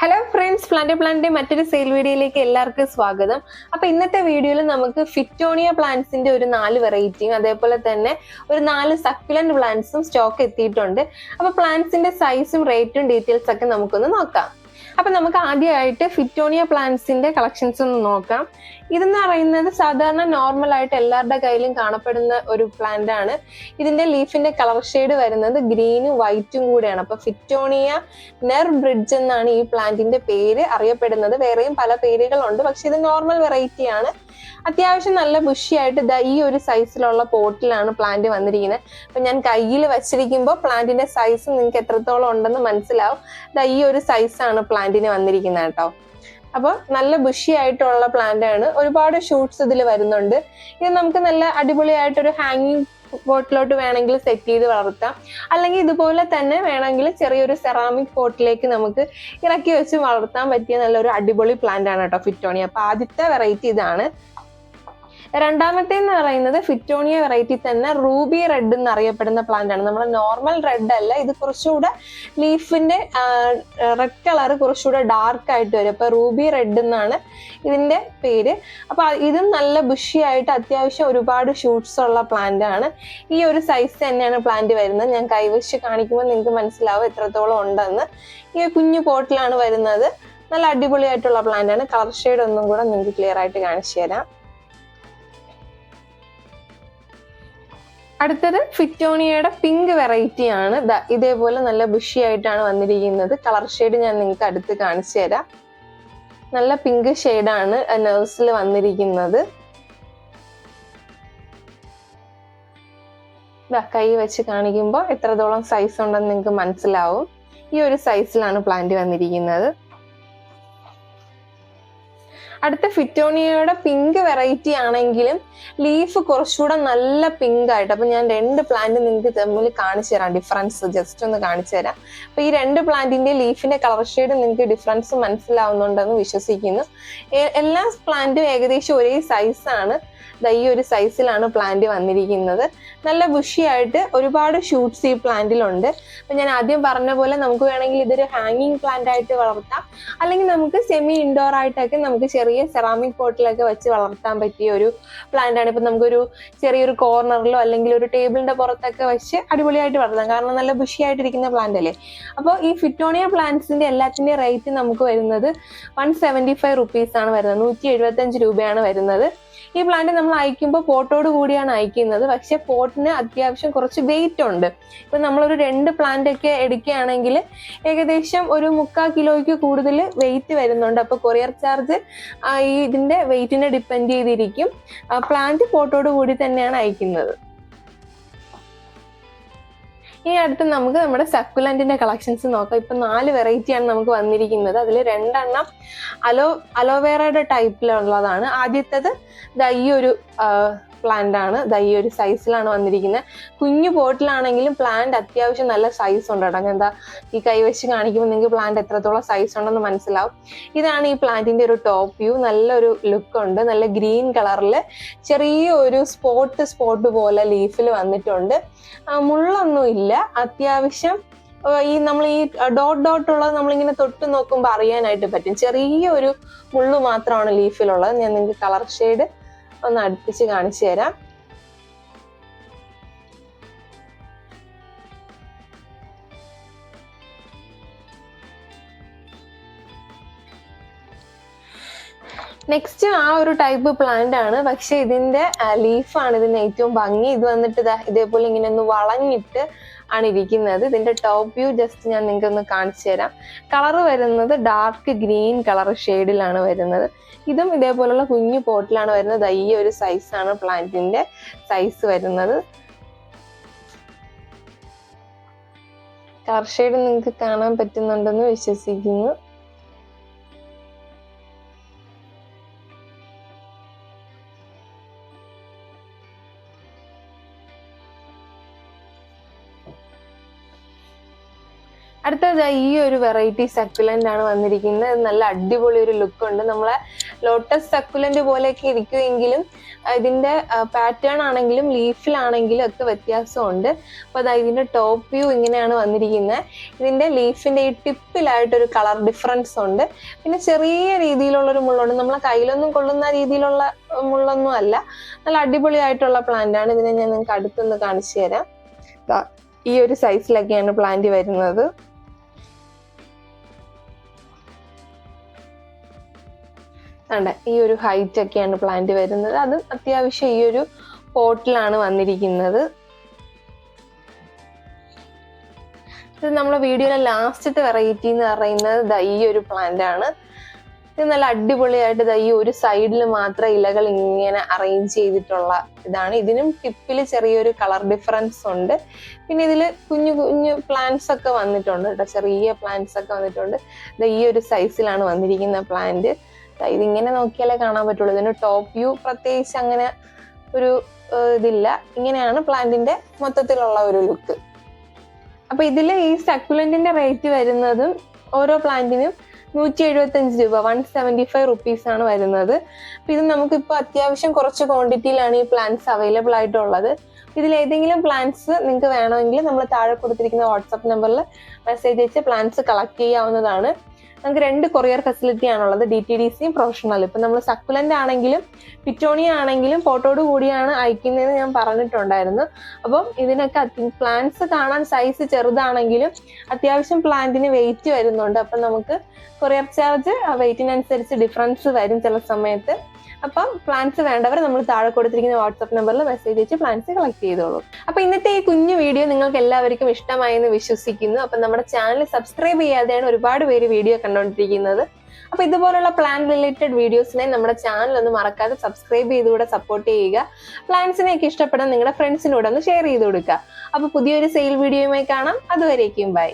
Hello friends plant പ്ലാന്റിന്റെ മറ്റൊരു sale വീഡിയോയിലേക്ക് എല്ലാവർക്കും സ്വാഗതം. അപ്പൊ ഇന്നത്തെ വീഡിയോയിൽ നമുക്ക് ഫിറ്റോണിയ പ്ലാന്റ്സിന്റെ ഒരു നാല് വെറൈറ്റിയും അതേപോലെ തന്നെ ഒരു നാല് സക്കുലന്റ് പ്ലാന്റ്സും സ്റ്റോക്ക് എത്തിയിട്ടുണ്ട്. അപ്പൊ പ്ലാന്റ്സിന്റെ സൈസും റേറ്റും ഡീറ്റെയിൽസ് ഒക്കെ നമുക്കൊന്ന് നോക്കാം. അപ്പൊ നമുക്ക് ആദ്യമായിട്ട് ഫിറ്റോണിയ പ്ലാന്റ്സിന്റെ കളക്ഷൻസ് ഒന്ന് നോക്കാം. ഇതെന്ന് പറയുന്നത് സാധാരണ നോർമൽ ആയിട്ട് എല്ലാവരുടെ കയ്യിലും കാണപ്പെടുന്ന ഒരു പ്ലാന്റ് ആണ്. ഇതിന്റെ ലീഫിന്റെ കളർ ഷെയ്ഡ് വരുന്നത് ഗ്രീനും വൈറ്റും കൂടെയാണ്. അപ്പൊ ഫിറ്റോണിയ നെർ ബ്രിഡ്ജ് എന്നാണ് ഈ പ്ലാന്റിന്റെ പേര് അറിയപ്പെടുന്നത്. വേറെയും പല പേരുകളുണ്ട്. പക്ഷെ ഇത് നോർമൽ വെറൈറ്റി ആണ്. അത്യാവശ്യം നല്ല ബുഷിയായിട്ട് ഇതാ ഈ ഒരു സൈസിലുള്ള പോട്ടിലാണ് പ്ലാന്റ് വന്നിരിക്കുന്നത്. അപ്പൊ ഞാൻ കയ്യിൽ വെച്ചിരിക്കുമ്പോൾ പ്ലാന്റിന്റെ സൈസ് നിങ്ങൾക്ക് എത്രത്തോളം ഉണ്ടെന്ന് മനസ്സിലാവും. ഇതാ ഈ ഒരു സൈസാണ് പ്ലാന്റിന് വന്നിരിക്കുന്നത് കേട്ടോ. അപ്പോൾ നല്ല ബുഷി ആയിട്ടുള്ള പ്ലാന്റ് ആണ് ഒരുപാട് ഷൂട്ട്സ് ഇതിൽ വരുന്നുണ്ട്. ഇത് നമുക്ക് നല്ല അടിപൊളിയായിട്ടൊരു ഹാങ്ങിങ് പോട്ടിലോട്ട് വേണമെങ്കിൽ സെറ്റ് ചെയ്ത് വളർത്താം. അല്ലെങ്കിൽ ഇതുപോലെ തന്നെ വേണമെങ്കിൽ ചെറിയൊരു സെറാമിക് പോട്ടിലേക്ക് നമുക്ക് ഇറക്കി വെച്ച് വളർത്താൻ പറ്റിയ നല്ലൊരു അടിപൊളി പ്ലാന്റ് ആണ് കേട്ടോ ഫിറ്റോണി അപ്പൊ ആദ്യത്തെ വെറൈറ്റി ഇതാണ്. രണ്ടാമത്തെ എന്ന് പറയുന്നത് ഫിറ്റോണിയ വെറൈറ്റി തന്നെ റൂബി റെഡ് എന്ന് അറിയപ്പെടുന്ന പ്ലാന്റ് ആണ്. നമ്മൾ നോർമൽ റെഡ് അല്ല ഇത് കുറച്ചുകൂടെ ലീഫിന്റെ റെഡ് കളർ കുറച്ചുകൂടെ ഡാർക്ക് ആയിട്ട് വരും. അപ്പൊ റൂബി റെഡ് എന്നാണ് ഇതിന്റെ പേര്. അപ്പൊ ഇതും നല്ല ബുഷിയായിട്ട് അത്യാവശ്യം ഒരുപാട് ഷൂട്ട്സ് ഉള്ള പ്ലാന്റ് ആണ്. ഈ ഒരു സൈസ് തന്നെയാണ് പ്ലാന്റ് വരുന്നത്. ഞാൻ കൈവച്ച് കാണിക്കുമ്പോൾ നിങ്ങൾക്ക് മനസ്സിലാവും എത്രത്തോളം ഉണ്ടെന്ന്. ഈ കുഞ്ഞു പോട്ടിലാണ് വരുന്നത്. നല്ല അടിപൊളിയായിട്ടുള്ള പ്ലാന്റ് ആണ്. കളർ ഷെയ്ഡ് ഒന്നും കൂടെ നിങ്ങൾക്ക് ക്ലിയർ ആയിട്ട് കാണിച്ചു തരാം. അടുത്തത് ഫിറ്റോണിയയുടെ പിങ്ക് വെറൈറ്റി ആണ്. ഇതേപോലെ നല്ല ബുഷി ആയിട്ടാണ് വന്നിരിക്കുന്നത്. കളർ ഷെയ്ഡ് ഞാൻ നിങ്ങൾക്ക് അടുത്ത് കാണിച്ചു തരാം. നല്ല പിങ്ക് ഷെയ്ഡാണ് നേഴ്സിൽ വന്നിരിക്കുന്നത്. കൈ വെച്ച് കാണിക്കുമ്പോൾ എത്രത്തോളം സൈസ് ഉണ്ടെന്ന് നിങ്ങൾക്ക് മനസ്സിലാവും. ഈ ഒരു സൈസിലാണ് പ്ലാന്റ് വന്നിരിക്കുന്നത്. അടുത്ത ഫിറ്റോണിയയുടെ പിങ്ക് വെറൈറ്റി ആണെങ്കിലും ലീഫ് കുറച്ചുകൂടെ നല്ല പിങ്ക് ആയിട്ട്. അപ്പൊ ഞാൻ രണ്ട് പ്ലാന്റ് നിങ്ങൾക്ക് തമ്മിൽ കാണിച്ചു തരാം ഡിഫറൻസ് ജസ്റ്റ് ഒന്ന് കാണിച്ചു തരാം. അപ്പൊ ഈ രണ്ട് പ്ലാന്റിന്റെ ലീഫിന്റെ കളർ ഷെയ്ഡ് നിങ്ങൾക്ക് ഡിഫറൻസ് മനസ്സിലാവുന്നുണ്ടെന്ന് വിശ്വസിക്കുന്നു. എല്ലാ പ്ലാന്റും ഏകദേശം ഒരേ സൈസാണ് ഈ ഒരു സൈസിലാണ് പ്ലാന്റ് വന്നിരിക്കുന്നത്. നല്ല ബുഷിയായിട്ട് ഒരുപാട് ഷൂട്ട്സ് ഈ പ്ലാന്റിലുണ്ട് അപ്പൊ ഞാൻ ആദ്യം പറഞ്ഞ പോലെ നമുക്ക് വേണമെങ്കിൽ ഇതൊരു ഹാങ്ങിങ് പ്ലാന്റ് ആയിട്ട് വളർത്താം. അല്ലെങ്കിൽ നമുക്ക് സെമി ഇൻഡോർ ആയിട്ടൊക്കെ നമുക്ക് ചെറിയ സെറാമിക് പോട്ടിലൊക്കെ വെച്ച് വളർത്താൻ പറ്റിയ ഒരു പ്ലാന്റ് ആണ്. ഇപ്പൊ നമുക്കൊരു ചെറിയൊരു കോർണറിലോ അല്ലെങ്കിൽ ഒരു ടേബിളിന്റെ പുറത്തൊക്കെ വെച്ച് അടിപൊളിയായിട്ട് വളർത്താം. കാരണം നല്ല ബുഷിയായിട്ടിരിക്കുന്ന പ്ലാന്റ് അല്ലേ? അപ്പോൾ ഈ ഫിറ്റോണിയ പ്ലാന്റ്സിന്റെ എല്ലാത്തിന്റെ റേറ്റ് നമുക്ക് വരുന്നത് വൺ സെവന്റി ഫൈവ് റുപ്പീസ് ആണ് വരുന്നത്. നൂറ്റി എഴുപത്തി അഞ്ച് രൂപയാണ് വരുന്നത്. ഈ പ്ലാന്റ് നമ്മൾ അയക്കുമ്പോൾ പോട്ടോട് കൂടിയാണ് അയക്കുന്നത്. പക്ഷെ പോട്ടിന് അത്യാവശ്യം കുറച്ച് വെയിറ്റ് ഉണ്ട്. ഇപ്പൊ നമ്മളൊരു രണ്ട് പ്ലാന്റ് ഒക്കെ എടുക്കുകയാണെങ്കിൽ ഏകദേശം ഒരു മുക്കാൽ കിലോയ്ക്ക് കൂടുതൽ വെയിറ്റ് വരുന്നുണ്ട്. അപ്പൊ കൊറിയർ ചാർജ് ഈ ഇതിന്റെ വെയിറ്റിനെ ഡിപ്പെൻഡ് ചെയ്തിരിക്കും. പ്ലാന്റ് പോട്ടോട് കൂടി തന്നെയാണ് അയക്കുന്നത്. ഇനി അടുത്ത് നമുക്ക് നമ്മുടെ സക്കുലന്റിന്റെ കളക്ഷൻസ് നോക്കാം. ഇപ്പൊ നാല് വെറൈറ്റിയാണ് നമുക്ക് വന്നിരിക്കുന്നത്. അതിൽ രണ്ടെണ്ണം അലോ അലോവേറയുടെ ടൈപ്പിലുള്ളതാണ് ആദ്യത്തേത് ഈ ഒരു പ്ലാന്റ് ആണ്. ദാ ഈ ഒരു സൈസിലാണ് വന്നിരിക്കുന്നത് കുഞ്ഞു പോട്ടിലാണെങ്കിലും പ്ലാന്റ് അത്യാവശ്യം നല്ല സൈസ് ഉണ്ട് കേട്ടോ. എന്താ ഈ കൈവച്ച് കാണിക്കുമ്പോൾ നിങ്ങൾക്ക് പ്ലാന്റ് എത്രത്തോളം സൈസ് ഉണ്ടെന്ന് മനസ്സിലാവും. ഇതാണ് ഈ പ്ലാന്റിന്റെ ഒരു ടോപ്പ് വ്യൂ നല്ലൊരു ലുക്ക് ഉണ്ട്. നല്ല ഗ്രീൻ കളറിൽ ചെറിയ ഒരു സ്പോട്ട് സ്പോട്ട് പോലെ ലീഫിൽ വന്നിട്ടുണ്ട്. മുള്ളൊന്നും ഇല്ല. അത്യാവശ്യം ഈ നമ്മൾ ഈ ഡോട്ട് ഡോട്ട് ഉള്ളത് നമ്മളിങ്ങനെ തൊട്ട് നോക്കുമ്പോൾ അറിയാനായിട്ട് പറ്റും. ചെറിയ ഒരു മുള്ളു മാത്രമാണ് ലീഫിലുള്ളത് ഞാൻ നിങ്ങൾക്ക് കളർ ഷെയ്ഡ് ഒന്ന് അടുപ്പിച്ച് കാണിച്ചു തരാം. നെക്സ്റ്റ് ആ ഒരു ടൈപ്പ് പ്ലാന്റ് ആണ്. പക്ഷെ ഇതിന്റെ ലീഫാണ് ഇതിന് ഏറ്റവും ഭംഗി. ഇത് വന്നിട്ട് ഇതേപോലെ ഇങ്ങനെ ഒന്ന് വളഞ്ഞിട്ട് ആണ് ഇരിക്കുന്നത് ഇതിന്റെ ടോപ്പ് വ്യൂ ജസ്റ്റ് ഞാൻ നിങ്ങൾക്ക് ഒന്ന് കാണിച്ചു തരാം. കളർ വരുന്നത് ഡാർക്ക് ഗ്രീൻ കളർ ഷെയ്ഡിലാണ് വരുന്നത്. ഇതും ഇതേപോലുള്ള കുഞ്ഞു പോട്ടിലാണ് വരുന്നത്. ഈ ഒരു സൈസാണ് പ്ലാന്റിന്റെ സൈസ് വരുന്നത്. കളർ ഷെയ്ഡ് നിങ്ങൾക്ക് കാണാൻ പറ്റുന്നുണ്ടെന്ന് വിശ്വസിക്കുന്നു. അടുത്തത് ഈ ഒരു വെറൈറ്റി സക്കുലന്റ് ആണ് വന്നിരിക്കുന്നത്. നല്ല അടിപൊളി ഒരു ലുക്ക് ഉണ്ട്. നമ്മളെ ലോട്ടസ് സക്കുലന്റ് പോലെയൊക്കെ ഇരിക്കുമെങ്കിലും ഇതിന്റെ പാറ്റേൺ ആണെങ്കിലും ലീഫിലാണെങ്കിലും ഒക്കെ വ്യത്യാസമുണ്ട്. അപ്പൊ അതായത് ഇതിന്റെ ടോപ്പ് വ്യൂ ഇങ്ങനെയാണ് വന്നിരിക്കുന്നത്. ഇതിന്റെ ലീഫിന്റെ ഈ ടിപ്പിലായിട്ടൊരു കളർ ഡിഫറൻസ് ഉണ്ട്. പിന്നെ ചെറിയ രീതിയിലുള്ള ഒരു മുള്ളുണ്ട്. നമ്മളെ കയ്യിലൊന്നും കൊള്ളുന്ന രീതിയിലുള്ള മുള്ളൊന്നും അല്ല. നല്ല അടിപൊളിയായിട്ടുള്ള പ്ലാന്റ് ആണ്. ഇതിനെ ഞാൻ നിങ്ങൾക്ക് അടുത്തൊന്ന് കാണിച്ചു തരാം. ഈ ഒരു സൈസിലൊക്കെയാണ് പ്ലാന്റ് വരുന്നത്. വേണ്ട ഈ ഒരു ഹൈറ്റ് ഒക്കെയാണ് പ്ലാന്റ് വരുന്നത്. അത് അത്യാവശ്യം ഈ ഒരു പോട്ടിലാണ് വന്നിരിക്കുന്നത്. ഇത് നമ്മളെ വീഡിയോയിലെ ലാസ്റ്റത്തെ വെറൈറ്റി എന്ന് പറയുന്നത് ദാ ഈ ഒരു പ്ലാന്റ് ആണ്. ഇത് നല്ല അടിപൊളിയായിട്ട് ദാ ഈ ഒരു സൈഡിൽ മാത്രം ഇലകൾ ഇങ്ങനെ അറേഞ്ച് ചെയ്തിട്ടുള്ള ഇതാണ്. ഇതിനും ടിപ്പിൽ ചെറിയൊരു കളർ ഡിഫറൻസ് ഉണ്ട്. പിന്നെ ഇതിൽ കുഞ്ഞു കുഞ്ഞു പ്ലാന്റ്സ് ഒക്കെ വന്നിട്ടുണ്ട് കേട്ടോ ചെറിയ പ്ലാന്റ്സ് ഒക്കെ വന്നിട്ടുണ്ട്. ദാ ഈ ഒരു സൈസിലാണ് വന്നിരിക്കുന്ന പ്ലാന്റ് ഇതിങ്ങനെ നോക്കിയാലേ കാണാൻ പറ്റുള്ളൂ. ഇതിന്റെ ടോപ്പ് വ്യൂ പ്രത്യേകിച്ച് അങ്ങനെ ഒരു ഇതില്ല. ഇങ്ങനെയാണ് പ്ലാന്റിന്റെ മൊത്തത്തിലുള്ള ഒരു ലുക്ക് അപ്പൊ ഇതിൽ ഈ സക്കുലന്റിന്റെ റേറ്റ് വരുന്നതും ഓരോ പ്ലാന്റിനും നൂറ്റി എഴുപത്തി അഞ്ച് രൂപ വൺ സെവന്റി ഫൈവ് റുപ്പീസ് ആണ് വരുന്നത്. അപ്പൊ ഇത് നമുക്കിപ്പോൾ അത്യാവശ്യം കുറച്ച് ക്വാണ്ടിറ്റിയിലാണ് ഈ പ്ലാന്റ്സ് അവൈലബിൾ ആയിട്ടുള്ളത്. ഇതിൽ ഏതെങ്കിലും പ്ലാന്റ്സ് നിങ്ങൾക്ക് വേണമെങ്കിൽ നമ്മൾ താഴെ കൊടുത്തിരിക്കുന്ന വാട്സപ്പ് നമ്പറിൽ മെസ്സേജ് അയച്ച് പ്ലാന്റ്സ് കളക്ട് ചെയ്യാവുന്നതാണ്. നമുക്ക് രണ്ട് കൊറിയർ ഫെസിലിറ്റി ആണുള്ളത് ഡി ടി ഡി സിയും പ്രൊഫഷണൽ ഇപ്പം നമ്മൾ സക്കുലന്റ് ആണെങ്കിലും പിറ്റോണിയ ആണെങ്കിലും ഫോട്ടോട് കൂടിയാണ് അയക്കുന്നതെന്ന് ഞാൻ പറഞ്ഞിട്ടുണ്ടായിരുന്നു. അപ്പം ഇതിനൊക്കെ പ്ലാന്റ്സ് കാണാൻ സൈസ് ചെറുതാണെങ്കിലും അത്യാവശ്യം പ്ലാന്റിന് വെയിറ്റ് വരുന്നുണ്ട്. അപ്പം നമുക്ക് കൊറിയർ ചാർജ് ആ വെയിറ്റിനനുസരിച്ച് ഡിഫറൻസ് വരും ചില സമയത്ത്. അപ്പം പ്ലാൻസ് വേണ്ടവർ നമ്മൾ താഴെ കൊടുത്തിരിക്കുന്ന വാട്സ്ആപ്പ് നമ്പറിൽ മെസ്സേജ് അയച്ച് പ്ലാൻസ് കളക്ട് ചെയ്തോളൂ. അപ്പൊ ഇന്നത്തെ ഈ കുഞ്ഞു വീഡിയോ നിങ്ങൾക്ക് എല്ലാവർക്കും ഇഷ്ടമായെന്ന് വിശ്വസിക്കുന്നു. അപ്പൊ നമ്മുടെ ചാനൽ സബ്സ്ക്രൈബ് ചെയ്യാതെയാണ് ഒരുപാട് പേര് വീഡിയോ കണ്ടുകൊണ്ടിരിക്കുന്നത് അപ്പൊ ഇതുപോലുള്ള പ്ലാൻ റിലേറ്റഡ് വീഡിയോസിനെ നമ്മുടെ ചാനൽ ഒന്ന് മറക്കാതെ സബ്സ്ക്രൈബ് ചെയ്തുകൂടെ സപ്പോർട്ട് ചെയ്യുക. പ്ലാൻസിനെയൊക്കെ ഇഷ്ടപ്പെടാൻ നിങ്ങളുടെ ഫ്രണ്ട്സിനോട് ഒന്ന് ഷെയർ ചെയ്ത് കൊടുക്കുക. അപ്പൊ പുതിയൊരു സെയിൽ വീഡിയോയുമായി കാണാം. അതുവരേക്കും ബൈ